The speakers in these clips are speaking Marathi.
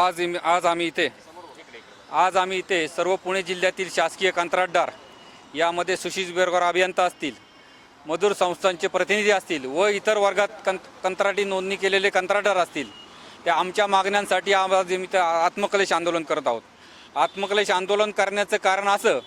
आज आज आम्ही इथे आज आम्ही इथे सर्व पुणे जिल्ह्यातील शासकीय कंत्राटदार यामध्ये सुशील बेरगार अभियंता असतील मजूर संस्थांचे प्रतिनिधी असतील व इतर वर्गात कं कंत्राटी नोंदणी केलेले कंत्राटदार असतील त्या आमच्या मागण्यांसाठी आज आम्ही आत्मकलेश आंदोलन करत आहोत. आत्मकलेश आंदोलन करण्याचं कारण असं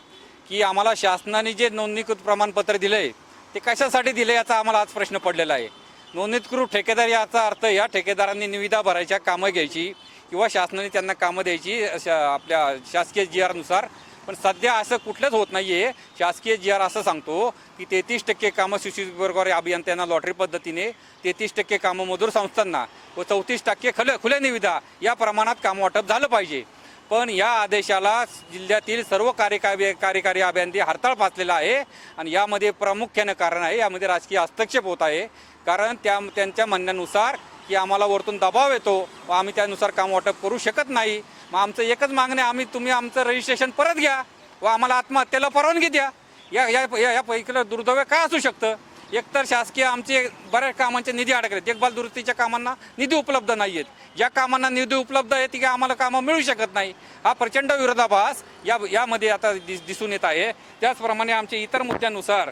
की आम्हाला शासनाने जे नोंदणीकृत प्रमाणपत्र दिलं आहे ते कशासाठी दिलं याचा आम्हाला आज प्रश्न पडलेला आहे. नोंदणीकृत ठेकेदार याचा अर्थ या ठेकेदारांनी निविदा भरायच्या कामं घ्यायची किंवा शासनाने त्यांना कामं द्यायची अशा आपल्या शासकीय जी आरनुसार. पण सध्या असं कुठलंच होत नाही आहे शासकीय जी आर असं सांगतो की तेहतीस टक्के कामं सुशील अभियंत्यांना लॉटरी पद्धतीने तेहतीस टक्के कामं मजूर संस्थांना व चौतीस टक्के खल खुल्या निविदा या प्रमाणात कामं वाटप झालं पाहिजे. पण या आदेशाला जिल्ह्यातील सर्व कार्यकारी कार्यकारी अभियंते हरताळ फासलेला आहे आणि यामध्ये प्रामुख्यानं कारण आहे यामध्ये राजकीय हस्तक्षेप होत आहे. कारण त्या त्यांच्या म्हणण्यानुसार की आम्हाला वरतून दबाव येतो व आम्ही त्यानुसार काम वाटप करू शकत नाही. मग आमचं एकच मागणं आहे, आम्ही तुम्ही आमचं रजिस्ट्रेशन परत घ्या व आम्हाला आत्महत्येला परवानगी द्या. या या या या पैकीला दुर्दैव काय असू शकतं? एकतर शासकीय आमचे बऱ्याच कामांचे निधी अडकले. आहेत देखभाल दुरुस्तीच्या कामांना निधी उपलब्ध नाही आहेत ज्या कामांना निधी उपलब्ध आहे ती काय आम्हाला कामं मिळू शकत नाही. हा प्रचंड विरोधाभास या यामध्ये आता दिस दिसून येत आहे. त्याचप्रमाणे आमच्या इतर मुद्द्यानुसार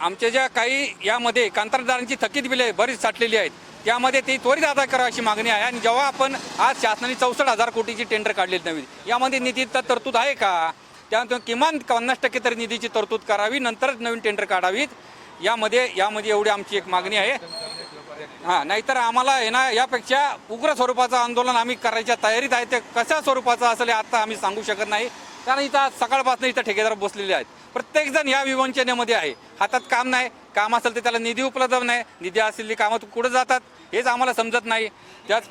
आमच्या ज्या काही यामध्ये कंत्राटदारांची थकीत बिले बरीच साठलेली आहेत त्यामध्ये ती त्वरित अदा करावी अशी मागणी आहे. आणि जेव्हा आपण आज शासनाने चौसष्ट हजार कोटीची टेंडर काढलेली नवीन यामध्ये निधी तर तरतूद आहे का? त्यानंतर किमान पन्नास टक्के तरी निधीची तरतूद करावी नंतरच नवीन टेंडर काढावीत. यामध्ये यामध्ये एवढी आमची एक मागणी आहे. हां नाहीतर आम्हाला आहे ना यापेक्षा उग्र स्वरूपाचं आंदोलन आम्ही करायच्या तयारीत आहे. ते कशा स्वरूपाचं असेल आता आम्ही सांगू शकत नाही. कारण इथं आज सकाळपासून इथं ठेकेदार बसलेले आहेत. प्रत्येकजण या विवंचनेमध्ये आहे. हातात काम नाही. काम असेल तर त्याला निधी उपलब्ध नाही. निधी असलेली कामं कुठं जातात हेच आम्हाला समजत नाही. त्याच